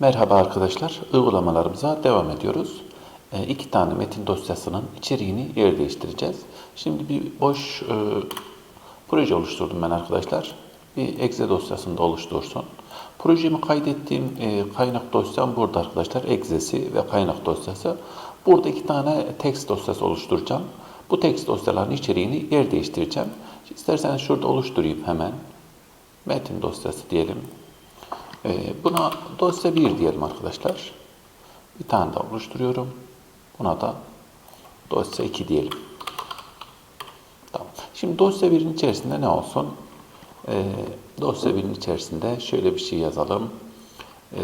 Merhaba arkadaşlar, uygulamalarımıza devam ediyoruz. E, iki tane metin dosyasının içeriğini yer değiştireceğiz. Şimdi bir boş e, proje oluşturdum ben arkadaşlar. Bir exe dosyasında oluştursun. Projemi kaydettiğim e, kaynak dosyam burada arkadaşlar. Exe'si ve kaynak dosyası. Burada iki tane text dosyası oluşturacağım. Bu text dosyaların içeriğini yer değiştireceğim. İsterseniz şurada oluşturayım hemen. Metin dosyası diyelim. Ee, buna dosya 1 diyelim arkadaşlar. Bir tane daha oluşturuyorum. Buna da dosya 2 diyelim. Tamam. Şimdi dosya 1'in içerisinde ne olsun? Ee, dosya 1'in içerisinde şöyle bir şey yazalım. Ee,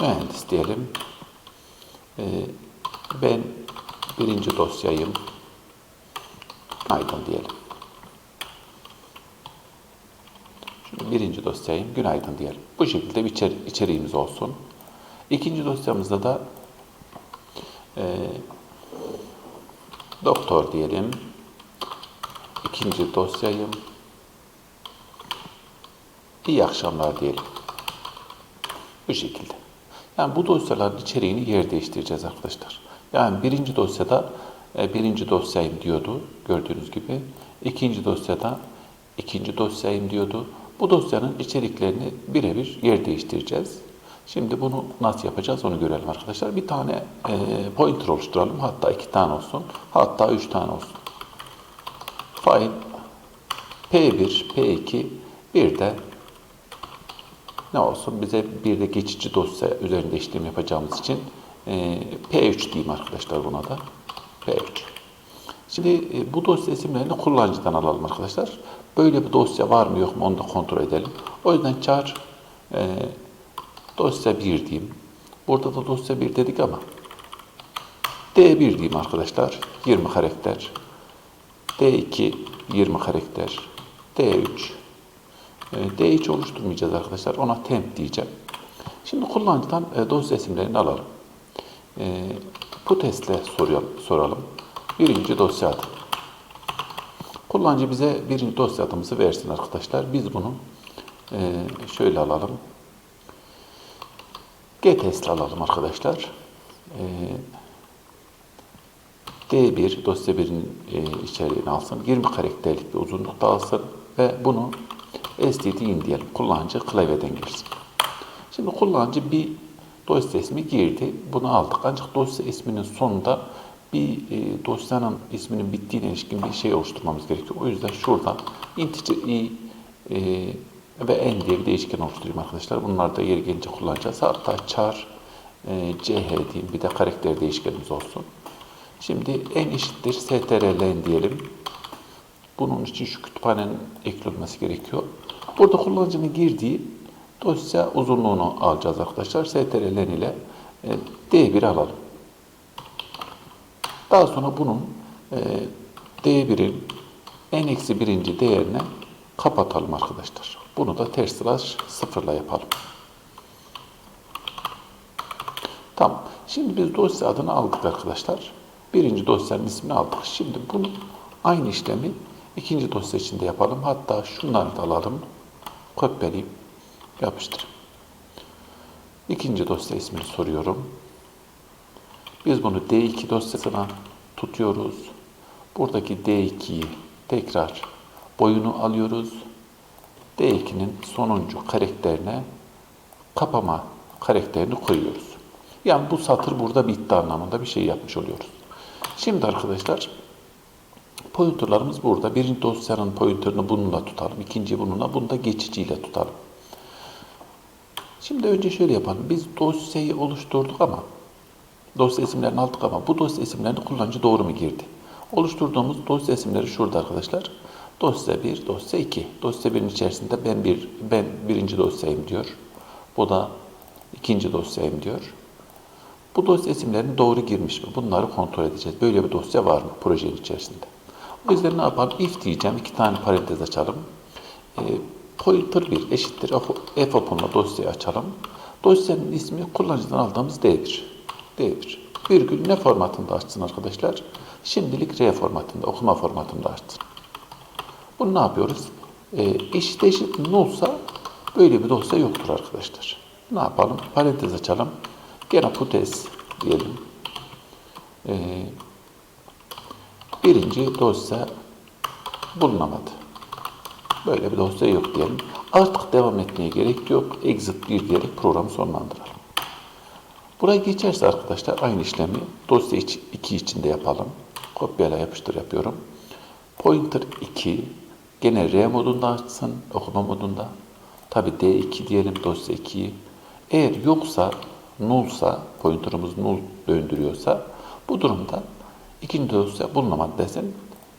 mühendis diyelim. Ee, ben birinci dosyayım. Aydın diyelim. Birinci dosyayım. Günaydın diyelim. Bu şekilde bir içeri- içeriğimiz olsun. İkinci dosyamızda da e, doktor diyelim. İkinci dosyayım. İyi akşamlar diyelim. Bu şekilde. Yani bu dosyaların içeriğini yer değiştireceğiz arkadaşlar. Yani birinci dosyada e, birinci dosyayım diyordu gördüğünüz gibi. İkinci dosyada ikinci dosyayım diyordu. Bu dosyanın içeriklerini birebir yer değiştireceğiz. Şimdi bunu nasıl yapacağız onu görelim arkadaşlar. Bir tane e, pointer oluşturalım. Hatta iki tane olsun. Hatta üç tane olsun. File P1, P2, bir de ne olsun bize bir de geçici dosya üzerinde işlem yapacağımız için e, P3 diyeyim arkadaşlar buna da. P3. Şimdi e, bu dosya isimlerini kullanıcıdan alalım arkadaşlar. Böyle bir dosya var mı yok mu onu da kontrol edelim. O yüzden char e, dosya 1 diyeyim. Burada da dosya 1 dedik ama D1 diyeyim arkadaşlar. 20 karakter. D2 20 karakter. D3 e, D3 oluşturmayacağız arkadaşlar. Ona temp diyeceğim. Şimdi kullanıcıdan e, dosya isimlerini alalım. E, bu testle soralım. soralım. Birinci dosya adı. Kullanıcı bize birinci dosya adımızı versin arkadaşlar. Biz bunu e, şöyle alalım. Getest alalım arkadaşlar. E, D1 dosya 1'in e, içeriğini alsın. 20 karakterlik bir uzunlukta alsın ve bunu stdin diyelim. Kullanıcı klavyeden girsin. Şimdi kullanıcı bir dosya ismi girdi. Bunu aldık. Ancak dosya isminin sonunda bir e, dosyanın isminin bittiğine ilişkin bir şey oluşturmamız gerekiyor. O yüzden şurada integer i e, ve n diye bir değişken oluşturayım arkadaşlar. Bunlar da yeri gelince kullanacağız. Hatta char e, ch diyeyim. Bir de karakter değişkenimiz olsun. Şimdi n eşittir strlen diyelim. Bunun için şu kütüphanenin eklenmesi gerekiyor. Burada kullanıcının girdiği dosya uzunluğunu alacağız arkadaşlar. strlen ile e, d1 alalım. Daha sonra bunun e, d1'in en eksi birinci değerine kapatalım arkadaşlar. Bunu da ters slash sıfırla yapalım. Tamam. Şimdi biz dosya adını aldık arkadaşlar. Birinci dosyanın ismini aldık. Şimdi bunu aynı işlemi ikinci dosya için de yapalım. Hatta şunları da alalım. Kopyalayıp yapıştırayım. İkinci dosya ismini soruyorum. Biz bunu D2 dosyasına tutuyoruz. Buradaki D2'yi tekrar boyunu alıyoruz. D2'nin sonuncu karakterine kapama karakterini koyuyoruz. Yani bu satır burada bitti anlamında bir şey yapmış oluyoruz. Şimdi arkadaşlar pointerlarımız burada. Birinci dosyanın pointerını bununla tutalım. İkinci bununla, bunu da geçiciyle tutalım. Şimdi önce şöyle yapalım. Biz dosyayı oluşturduk ama dosya isimlerini aldık ama bu dosya isimlerini kullanıcı doğru mu girdi? Oluşturduğumuz dosya isimleri şurada arkadaşlar. Dosya 1, dosya 2. Dosya 1'in içerisinde ben bir ben birinci dosyayım diyor. Bu da ikinci dosyayım diyor. Bu dosya isimlerini doğru girmiş mi? Bunları kontrol edeceğiz. Böyle bir dosya var mı projenin içerisinde? O yüzden ne yapalım? If diyeceğim. iki tane parantez açalım. E, pointer 1 eşittir. F open'la dosyayı açalım. Dosyanın ismi kullanıcıdan aldığımız D1. D1. Virgül ne formatında açsın arkadaşlar? Şimdilik R formatında, okuma formatında açsın. Bunu ne yapıyoruz? E, eşit eşit nullsa Böyle bir dosya yoktur arkadaşlar. Ne yapalım? Parantez açalım. Gene putes diyelim. Ee, birinci dosya bulunamadı. Böyle bir dosya yok diyelim. Artık devam etmeye gerek yok. Exit 1 diyerek programı sonlandıralım. Buraya geçerse arkadaşlar aynı işlemi dosya 2 içinde yapalım. Kopyala yapıştır yapıyorum. Pointer 2 gene R modunda açsın, okuma modunda. Tabi D2 diyelim dosya 2'yi. Eğer yoksa, nullsa, pointerımız null döndürüyorsa bu durumda ikinci dosya bulunamadı desin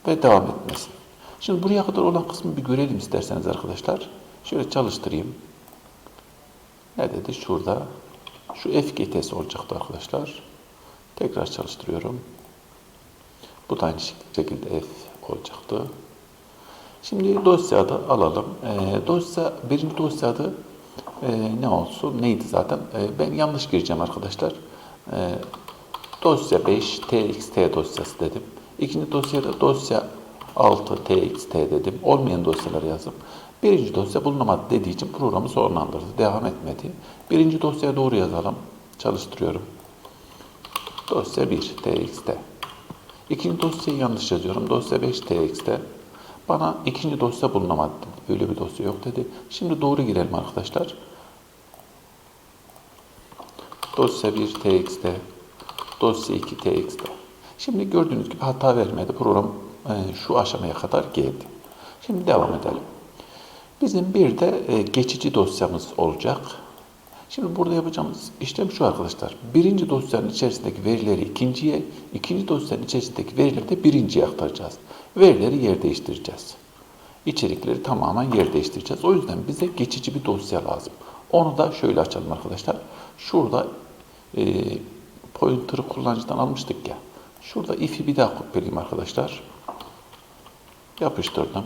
ve devam etmesin. Şimdi buraya kadar olan kısmı bir görelim isterseniz arkadaşlar. Şöyle çalıştırayım. Ne dedi? Şurada. Şu FGTS olacaktı arkadaşlar. Tekrar çalıştırıyorum. Bu da aynı şekilde F olacaktı. Şimdi dosya adı alalım. E, dosya, birinci dosya adı e, ne olsun? Neydi zaten? E, ben yanlış gireceğim arkadaşlar. E, dosya 5 TXT dosyası dedim. İkinci dosyada dosya 6 TXT dedim. Olmayan dosyaları yazdım. Birinci dosya bulunamadı dediği için programı sonlandırdı. Devam etmedi. Birinci dosyaya doğru yazalım. Çalıştırıyorum. Dosya 1 TXT. İkinci dosyayı yanlış yazıyorum. Dosya 5 TXT. Bana ikinci dosya bulunamadı. Öyle bir dosya yok dedi. Şimdi doğru girelim arkadaşlar. Dosya 1 TXT. Dosya 2 TXT. Şimdi gördüğünüz gibi hata vermedi. Program e, şu aşamaya kadar geldi. Şimdi devam edelim. Bizim bir de e, geçici dosyamız olacak. Şimdi burada yapacağımız işlem şu arkadaşlar. Birinci dosyanın içerisindeki verileri ikinciye, ikinci dosyanın içerisindeki verileri de birinciye aktaracağız. Verileri yer değiştireceğiz. İçerikleri tamamen yer değiştireceğiz. O yüzden bize geçici bir dosya lazım. Onu da şöyle açalım arkadaşlar. Şurada e, pointer'ı kullanıcıdan almıştık ya. Şurada if'i bir daha kopyalayayım arkadaşlar. Yapıştırdım.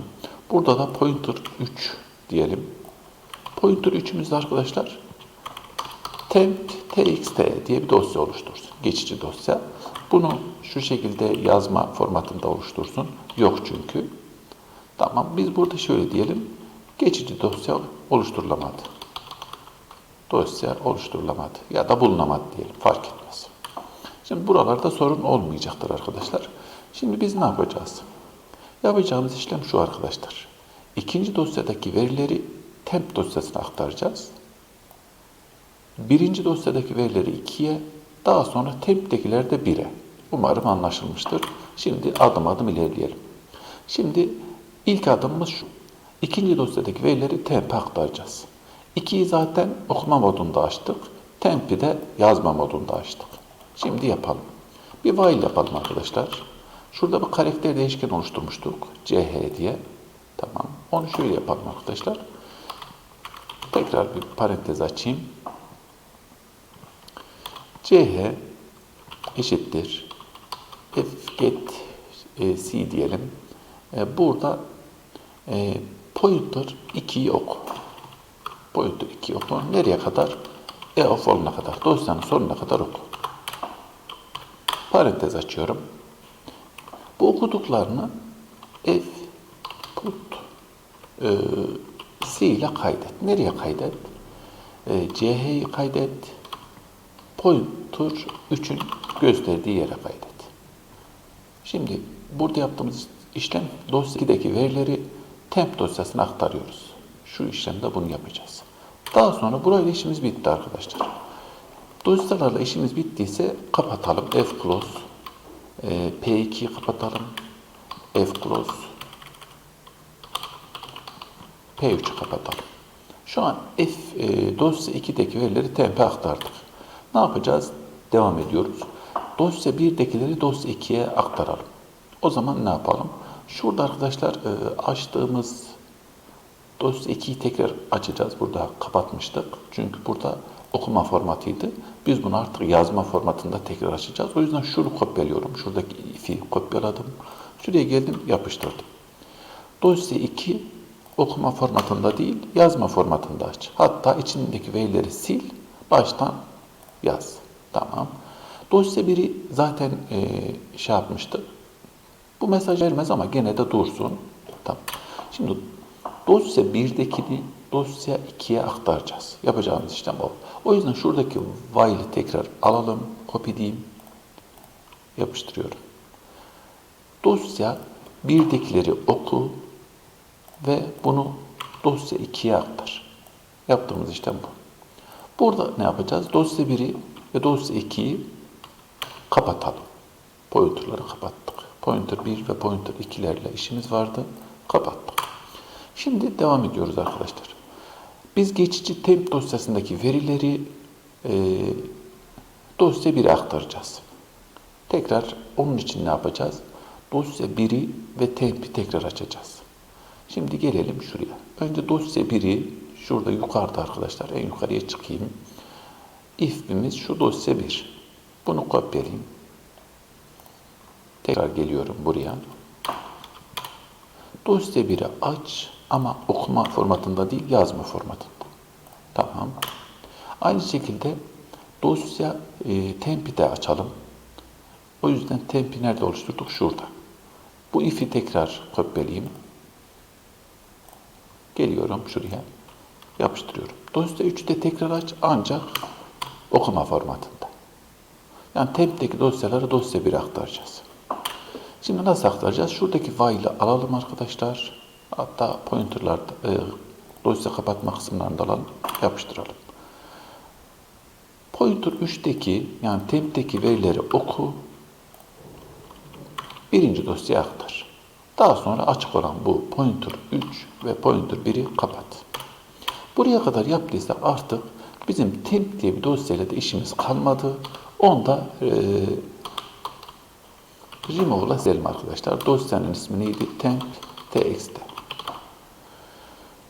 Burada da pointer 3 diyelim. Pointer 3'ümüzde arkadaşlar temp txt diye bir dosya oluştursun. Geçici dosya. Bunu şu şekilde yazma formatında oluştursun. Yok çünkü. Tamam biz burada şöyle diyelim. Geçici dosya oluşturulamadı. Dosya oluşturulamadı. Ya da bulunamadı diyelim. Fark etmez. Şimdi buralarda sorun olmayacaktır arkadaşlar. Şimdi biz ne yapacağız? Yapacağımız işlem şu arkadaşlar. İkinci dosyadaki verileri temp dosyasına aktaracağız. Birinci dosyadaki verileri 2'ye, daha sonra temp'tekiler de 1'e. Umarım anlaşılmıştır. Şimdi adım adım ilerleyelim. Şimdi ilk adımımız şu. İkinci dosyadaki verileri temp'e aktaracağız. 2'yi zaten okuma modunda açtık. Temp'i de yazma modunda açtık. Şimdi yapalım. Bir while yapalım arkadaşlar. Şurada bir karakter değişken oluşturmuştuk. CH diye. Tamam. Onu şöyle yapalım arkadaşlar. Tekrar bir parantez açayım. CH eşittir F get e, C diyelim. E, burada e, pointer 2'yi oku. Pointer 2'yi oku. Nereye kadar? E of olana kadar. Dosyanın sonuna kadar oku. Parantez açıyorum. Bu okuduklarını F put e, C ile kaydet. Nereye kaydet? E, CH'yi kaydet. Pointer 3'ün gösterdiği yere kaydet. Şimdi burada yaptığımız işlem dosya 2'deki verileri temp dosyasına aktarıyoruz. Şu işlemde bunu yapacağız. Daha sonra burayla işimiz bitti arkadaşlar. Dosyalarla işimiz bittiyse kapatalım. F close. E, P2'yi kapatalım. F close. P3'ü kapatalım. Şu an F e, dosya 2'deki verileri temp'e aktardık. Ne yapacağız? Devam ediyoruz. Dosya 1'dekileri dosya 2'ye aktaralım. O zaman ne yapalım? Şurada arkadaşlar e, açtığımız dosya 2'yi tekrar açacağız. Burada kapatmıştık. Çünkü burada okuma formatıydı. Biz bunu artık yazma formatında tekrar açacağız. O yüzden şunu kopyalıyorum. Şuradaki if'i kopyaladım. Şuraya geldim, yapıştırdım. Dosya 2 okuma formatında değil, yazma formatında aç. Hatta içindeki verileri sil, baştan yaz. Tamam. Dosya 1'i zaten e, şey yapmıştı. Bu mesaj vermez ama gene de dursun. Tamam. Şimdi dosya 1'dekini dosya 2'ye aktaracağız. Yapacağımız işlem o. O yüzden şuradaki while'ı tekrar alalım, copy diyeyim, yapıştırıyorum. Dosya 1'dekileri oku ve bunu dosya 2'ye aktar. Yaptığımız işlem bu. Burada ne yapacağız? Dosya 1'i ve dosya 2'yi kapatalım. Pointer'ları kapattık. Pointer 1 ve pointer 2'lerle işimiz vardı. Kapattık. Şimdi devam ediyoruz arkadaşlar. Biz geçici temp dosyasındaki verileri e, dosya 1'e aktaracağız. Tekrar onun için ne yapacağız? Dosya 1'i ve temp'i tekrar açacağız. Şimdi gelelim şuraya. Önce dosya 1'i şurada yukarıda arkadaşlar en yukarıya çıkayım. If'imiz şu dosya 1. Bunu kopyalayayım. Tekrar geliyorum buraya. Dosya 1'i aç ama okuma formatında değil yazma formatında. Tamam. Aynı şekilde dosya e, tempi de açalım. O yüzden tempi nerede oluşturduk? Şurada. Bu if'i tekrar kopyalayayım. Geliyorum şuraya. Yapıştırıyorum. Dosya 3'ü de tekrar aç ancak okuma formatında. Yani temp'teki dosyaları dosya 1'e aktaracağız. Şimdi nasıl aktaracağız? Şuradaki while'ı alalım arkadaşlar. Hatta pointer'lar e, dosya kapatma kısımlarında alalım. Yapıştıralım. Pointer 3'teki yani temp'teki verileri oku. Birinci dosyaya aktar. Daha sonra açık olan bu pointer 3 ve pointer 1'i kapat. Buraya kadar yaptıysak artık bizim temp diye bir dosyayla da işimiz kalmadı. Onda e, remove'la silelim arkadaşlar. Dosyanın ismi neydi? Temp txt.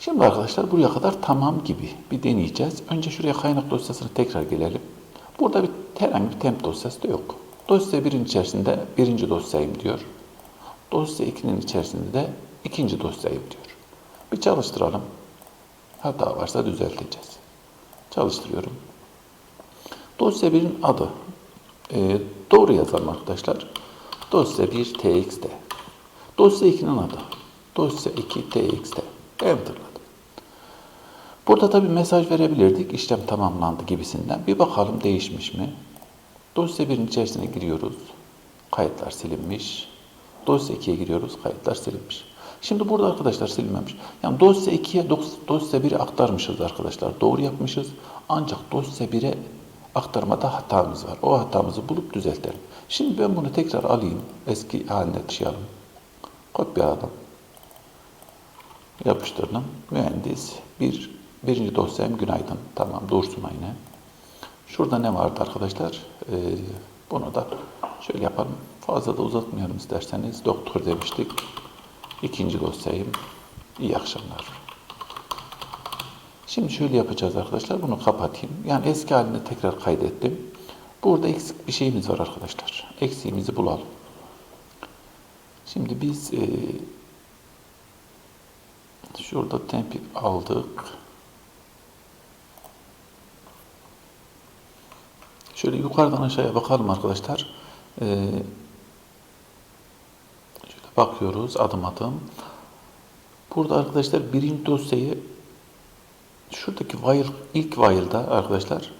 Şimdi arkadaşlar buraya kadar tamam gibi bir deneyeceğiz. Önce şuraya kaynak dosyasına tekrar gelelim. Burada bir herhangi bir temp dosyası da yok. Dosya birin içerisinde birinci dosyayım diyor. Dosya 2'nin içerisinde de ikinci dosyayım diyor. Bir çalıştıralım. Hata varsa düzelteceğiz. Çalıştırıyorum. Dosya 1'in adı. Ee, doğru yazalım arkadaşlar. Dosya 1 txt. Dosya 2'nin adı. Dosya 2 txt. Enter'ladım. Burada tabi mesaj verebilirdik. İşlem tamamlandı gibisinden. Bir bakalım değişmiş mi? Dosya 1'in içerisine giriyoruz. Kayıtlar silinmiş. Dosya 2'ye giriyoruz. Kayıtlar silinmiş. Şimdi burada arkadaşlar silinmemiş. Yani dosya 2'ye dosya 1'e aktarmışız arkadaşlar. Doğru yapmışız. Ancak dosya 1'e aktarmada hatamız var. O hatamızı bulup düzeltelim. Şimdi ben bunu tekrar alayım. Eski haline taşıyalım. Kopyaladım. Yapıştırdım. Mühendis. Bir, birinci dosyam günaydın. Tamam dursun aynı. Şurada ne vardı arkadaşlar? Ee, bunu da şöyle yapalım. Fazla da uzatmayalım isterseniz. Doktor demiştik. İkinci dosyayım. İyi akşamlar. Şimdi şöyle yapacağız arkadaşlar. Bunu kapatayım. Yani eski haline tekrar kaydettim. Burada eksik bir şeyimiz var arkadaşlar. Eksiğimizi bulalım. Şimdi biz e, şurada tempi aldık. Şöyle yukarıdan aşağıya bakalım arkadaşlar. Ee, şöyle bakıyoruz adım adım. Burada arkadaşlar birinci dosyayı şuradaki while, ilk while'da arkadaşlar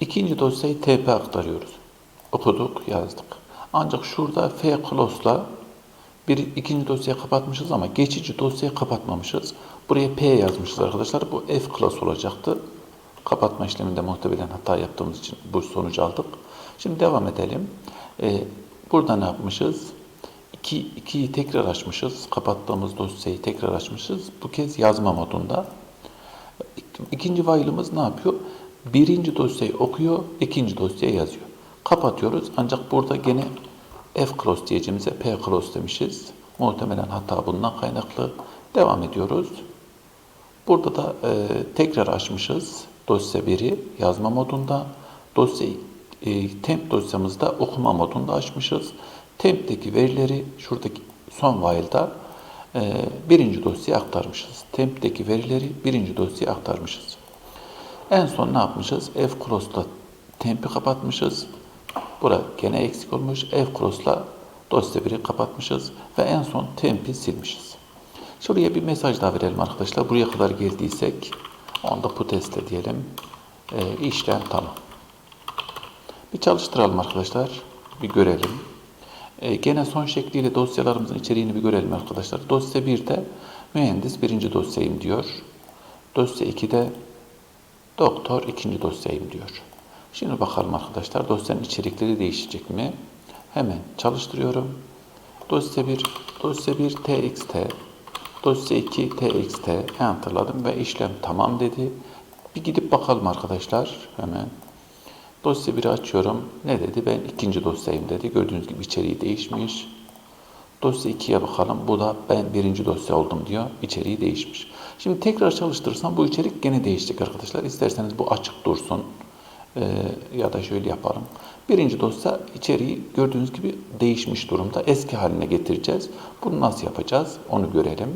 ikinci dosyayı TP aktarıyoruz. Okuduk, yazdık. Ancak şurada F clause'la bir ikinci dosyayı kapatmışız ama geçici dosyayı kapatmamışız. Buraya P yazmışız arkadaşlar. Bu F clause olacaktı. Kapatma işleminde muhtemelen hata yaptığımız için bu sonucu aldık. Şimdi devam edelim. Ee, burada ne yapmışız? 2, 2'yi tekrar açmışız. Kapattığımız dosyayı tekrar açmışız. Bu kez yazma modunda. İkinci while'ımız ne yapıyor? Birinci dosyayı okuyor, ikinci dosyayı yazıyor. Kapatıyoruz ancak burada gene F cross diyeceğimize P cross demişiz. Muhtemelen hata bundan kaynaklı. Devam ediyoruz. Burada da e, tekrar açmışız dosya 1'i yazma modunda. Dosyayı e, temp dosyamızda okuma modunda açmışız. Temp'teki verileri şuradaki son while'da e, birinci dosyaya aktarmışız. Temp'teki verileri birinci dosyaya aktarmışız. En son ne yapmışız? F cross'ta temp'i kapatmışız. Bura gene eksik olmuş. F cross'la dosya 1'i kapatmışız ve en son temp'i silmişiz. Şuraya bir mesaj daha verelim arkadaşlar. Buraya kadar geldiysek onu da bu testle diyelim. Ee, işlem tamam. Bir çalıştıralım arkadaşlar. Bir görelim. Ee, gene son şekliyle dosyalarımızın içeriğini bir görelim arkadaşlar. Dosya 1'de mühendis birinci dosyayım diyor. Dosya 2'de doktor ikinci dosyayım diyor. Şimdi bakalım arkadaşlar dosyanın içerikleri değişecek mi? Hemen çalıştırıyorum. Dosya 1, dosya 1 txt, dosya 2 txt enterladım ve işlem tamam dedi. Bir gidip bakalım arkadaşlar hemen. Dosya 1'i açıyorum. Ne dedi? Ben ikinci dosyayım dedi. Gördüğünüz gibi içeriği değişmiş. Dosya 2'ye bakalım. Bu da ben birinci dosya oldum diyor. İçeriği değişmiş. Şimdi tekrar çalıştırırsam bu içerik gene değişecek arkadaşlar. İsterseniz bu açık dursun. Ee, ya da şöyle yapalım. Birinci dosya içeriği gördüğünüz gibi değişmiş durumda. Eski haline getireceğiz. Bunu nasıl yapacağız? Onu görelim.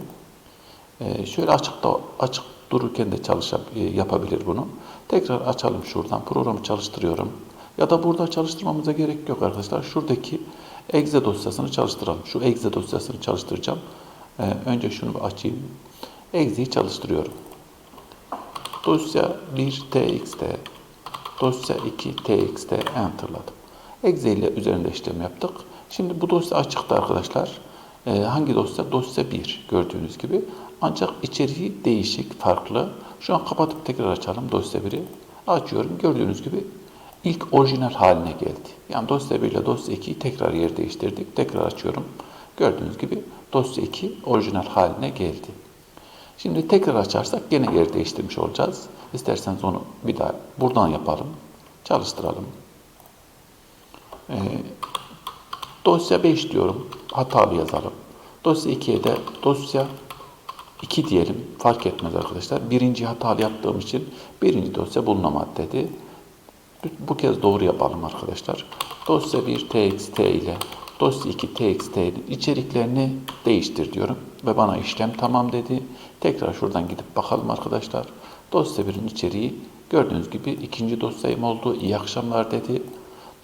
Ee, şöyle açıkta açık dururken de çalışab e, yapabilir bunu. Tekrar açalım şuradan. Programı çalıştırıyorum. Ya da burada çalıştırmamıza gerek yok arkadaşlar. Şuradaki exe dosyasını çalıştıralım. Şu exe dosyasını çalıştıracağım. Ee, önce şunu bir açayım. Exe'yi çalıştırıyorum. Dosya 1 txt, dosya 2 txt enterladım. Exe ile üzerinde işlem yaptık. Şimdi bu dosya açıkta arkadaşlar. Ee, hangi dosya? Dosya 1 gördüğünüz gibi. Ancak içeriği değişik, farklı. Şu an kapatıp tekrar açalım dosya 1'i. Açıyorum. Gördüğünüz gibi ilk orijinal haline geldi. Yani dosya 1 ile dosya 2'yi tekrar yer değiştirdik. Tekrar açıyorum. Gördüğünüz gibi dosya 2 orijinal haline geldi. Şimdi tekrar açarsak gene yer değiştirmiş olacağız. İsterseniz onu bir daha buradan yapalım. Çalıştıralım. Ee, dosya 5 diyorum. Hatalı yazalım. Dosya 2'ye de dosya 2 diyelim. Fark etmez arkadaşlar. Birinci hatalı yaptığım için birinci dosya bulunamadı dedi. Bu kez doğru yapalım arkadaşlar. Dosya 1 txt ile dosya 2 txt'nin içeriklerini değiştir diyorum. Ve bana işlem tamam dedi. Tekrar şuradan gidip bakalım arkadaşlar. Dosya 1'in içeriği gördüğünüz gibi ikinci dosyayım oldu. İyi akşamlar dedi.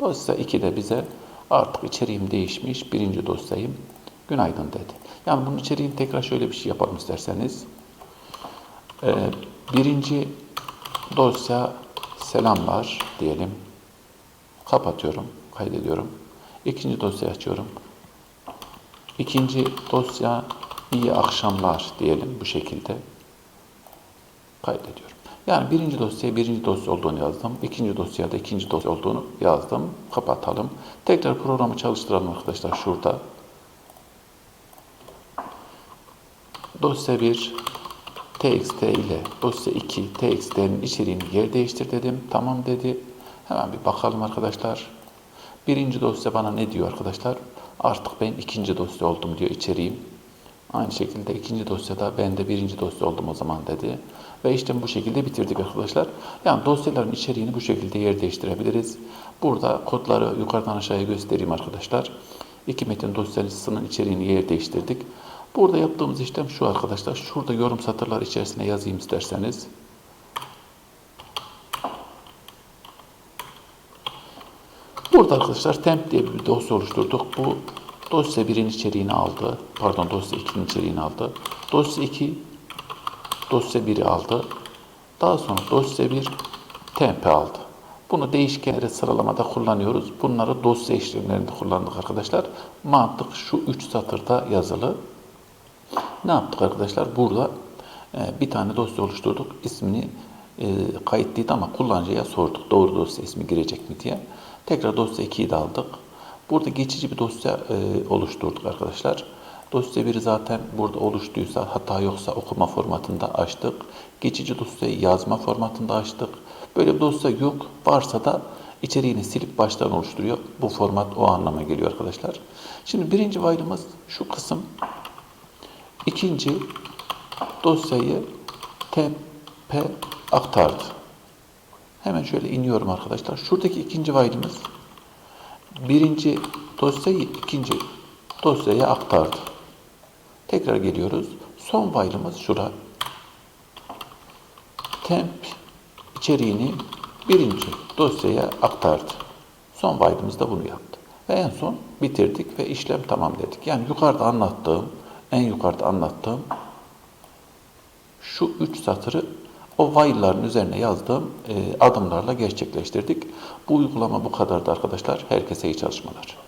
Dosya 2 de bize artık içeriğim değişmiş. Birinci dosyayım. Günaydın dedi. Yani bunun içeriğini tekrar şöyle bir şey yapalım isterseniz. Ee, birinci dosya selamlar diyelim. Kapatıyorum. Kaydediyorum. İkinci dosya açıyorum. İkinci dosya iyi akşamlar diyelim bu şekilde. Kaydediyorum. Yani birinci dosyaya birinci dosya olduğunu yazdım. İkinci dosyada ikinci dosya olduğunu yazdım. Kapatalım. Tekrar programı çalıştıralım arkadaşlar şurada. Dosya 1 txt ile dosya 2 txt'nin içeriğini yer değiştir dedim. Tamam dedi. Hemen bir bakalım arkadaşlar. Birinci dosya bana ne diyor arkadaşlar? Artık ben ikinci dosya oldum diyor içeriğim. Aynı şekilde ikinci dosyada ben de birinci dosya oldum o zaman dedi. Ve işte bu şekilde bitirdik arkadaşlar. Yani dosyaların içeriğini bu şekilde yer değiştirebiliriz. Burada kodları yukarıdan aşağıya göstereyim arkadaşlar. İki metin dosyasının içeriğini yer değiştirdik. Burada yaptığımız işlem şu arkadaşlar. Şurada yorum satırlar içerisine yazayım isterseniz. Burada arkadaşlar temp diye bir dosya oluşturduk. Bu dosya 1'in içeriğini aldı. Pardon dosya 2'nin içeriğini aldı. Dosya 2 dosya 1'i aldı. Daha sonra dosya 1 temp aldı. Bunu değişkenleri sıralamada kullanıyoruz. Bunları dosya işlemlerinde kullandık arkadaşlar. Mantık şu 3 satırda yazılı. Ne yaptık arkadaşlar? Burada e, bir tane dosya oluşturduk. İsmini e, kayıtlıydı ama kullanıcıya sorduk. Doğru dosya ismi girecek mi diye. Tekrar dosya 2'yi de aldık. Burada geçici bir dosya e, oluşturduk arkadaşlar. Dosya 1'i zaten burada oluştuysa hata yoksa okuma formatında açtık. Geçici dosyayı yazma formatında açtık. Böyle bir dosya yok. Varsa da içeriğini silip baştan oluşturuyor. Bu format o anlama geliyor arkadaşlar. Şimdi birinci while'ımız şu kısım. İkinci dosyayı tempe aktardı. Hemen şöyle iniyorum arkadaşlar. Şuradaki ikinci while'ımız birinci dosyayı ikinci dosyaya aktardı. Tekrar geliyoruz. Son while'ımız şura. Temp içeriğini birinci dosyaya aktardı. Son while'ımız da bunu yaptı. Ve en son bitirdik ve işlem tamam dedik. Yani yukarıda anlattığım, en yukarıda anlattığım şu üç satırı o while'ların üzerine yazdığım e, adımlarla gerçekleştirdik. Bu uygulama bu kadardı arkadaşlar. Herkese iyi çalışmalar.